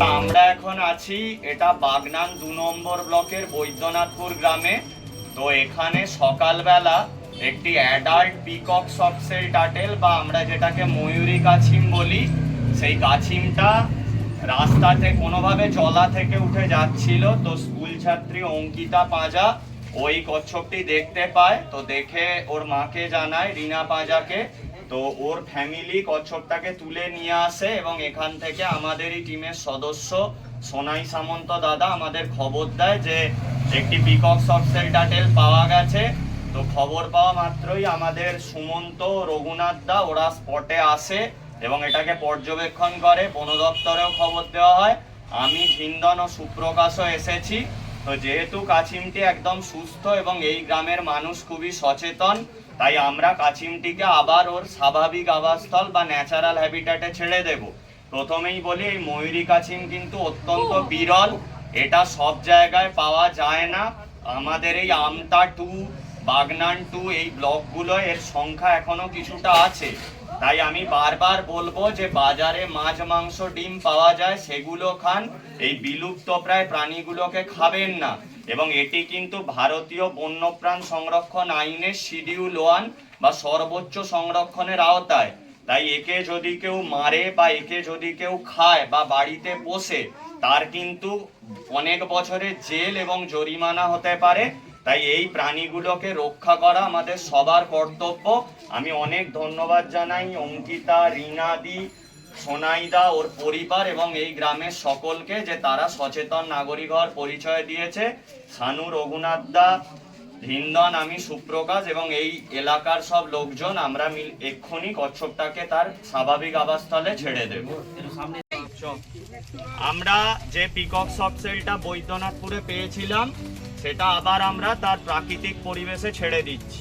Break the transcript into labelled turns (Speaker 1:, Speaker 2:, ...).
Speaker 1: তা আমরা এখন আছি এটা বাগনান দু নম্বর ব্লকের বৈদ্যনাথপুর গ্রামে। তো এখানে সকালবেলা একটি অ্যাডাল্ট পিকক সক্সেল টাটেল বা আমরা যেটাকে ময়ূরী কাছিম বলি, সেই কাছিমটা রাস্তাতে কোনোভাবে জলা থেকে উঠে যাচ্ছিল। তো স্কুল ছাত্রী অঙ্কিতা পাঁজা ওই কচ্ছপটি দেখতে পায়। তো দেখে ওর মাকে জানায়, রিনা পাঁজাকে তো ওর ফ্যামিলি কচ্ছপটাকে তুলে নিয়ে আসে এবং এখান থেকে আমাদেরই টিমের সদস্য সোনাই সামন্ত দাদা আমাদের খবর দেয় যে একটি পিকক সক্সেল টাটেল পাওয়া গেছে। তো খবর পাওয়া মাত্রই আমাদের সুমন্ত, রঘুনাথ দা ওরা স্পটে আসে এবং এটাকে পর্যবেক্ষণ করে। বন দপ্তরেও খবর দেওয়া হয়। আমি ভিন্দন ও সুপ্রকাশও এসেছি। তো যেহেতু কাছিমটি একদম সুস্থ এবং এই গ্রামের মানুষ খুবই সচেতন তাই আমরা কাছিমটিকে আবার ওর স্বাভাবিক আবাসস্থল বা ন্যাচারাল হ্যাবিটাটে ছেড়ে দেব। প্রথমেই বলি এই ময়ূরী কাছিম কিন্তু অত্যন্ত বিরল। এটা সব জায়গায় পাওয়া যায় না। আমাদের এই আমতা টু বাগনান টু এই ব্লকগুলো, এর সংখ্যা এখনও কিছুটা আছে। তাই আমি বারবার বলব যে বাজারে মাছ, মাংস, ডিম পাওয়া যায়, সেগুলো খান। এই বিলুপ্ত প্রায় প্রাণীগুলোকে খাবেন না। এবং এটি কিন্তু ভারতীয় বন্যপ্রাণ সংরক্ষণ আইনের শিডিউল ওয়ান বা সর্বোচ্চ সংরক্ষণের আওতায়। তাই একে যদি কেউ মারে বা একে যদি কেউ খায় বা বাড়িতে পোষে, তার কিন্তু অনেক বছরের জেল এবং জরিমানা হতে পারে। তাই এই প্রাণীগুলোকে রক্ষা করা আমাদের সবার কর্তব্য। আমি অনেক ধন্যবাদ জানাই অঙ্কিতা, রিনাদি, সোনাইদা, ওর পরিবার এবং এই গ্রামের সকলকে যে তারা সচেতন নাগরিক হওয়ার পরিচয় দিয়েছে। সানু, রঘুনাথ দা, ভিন্দন, আমি সুপ্রকাশ এবং এই এলাকার সব লোকজন, আমরা মিল এক্ষুনি কচ্ছপটাকে তার স্বাভাবিক আবাসস্থলে ছেড়ে দেব। আমরা যে পিকক সক্সেলটা বৈদ্যনাথপুরে পেয়েছিলাম সেটা আবার আমরা তার প্রাকৃতিক পরিবেশে ছেড়ে দিচ্ছি।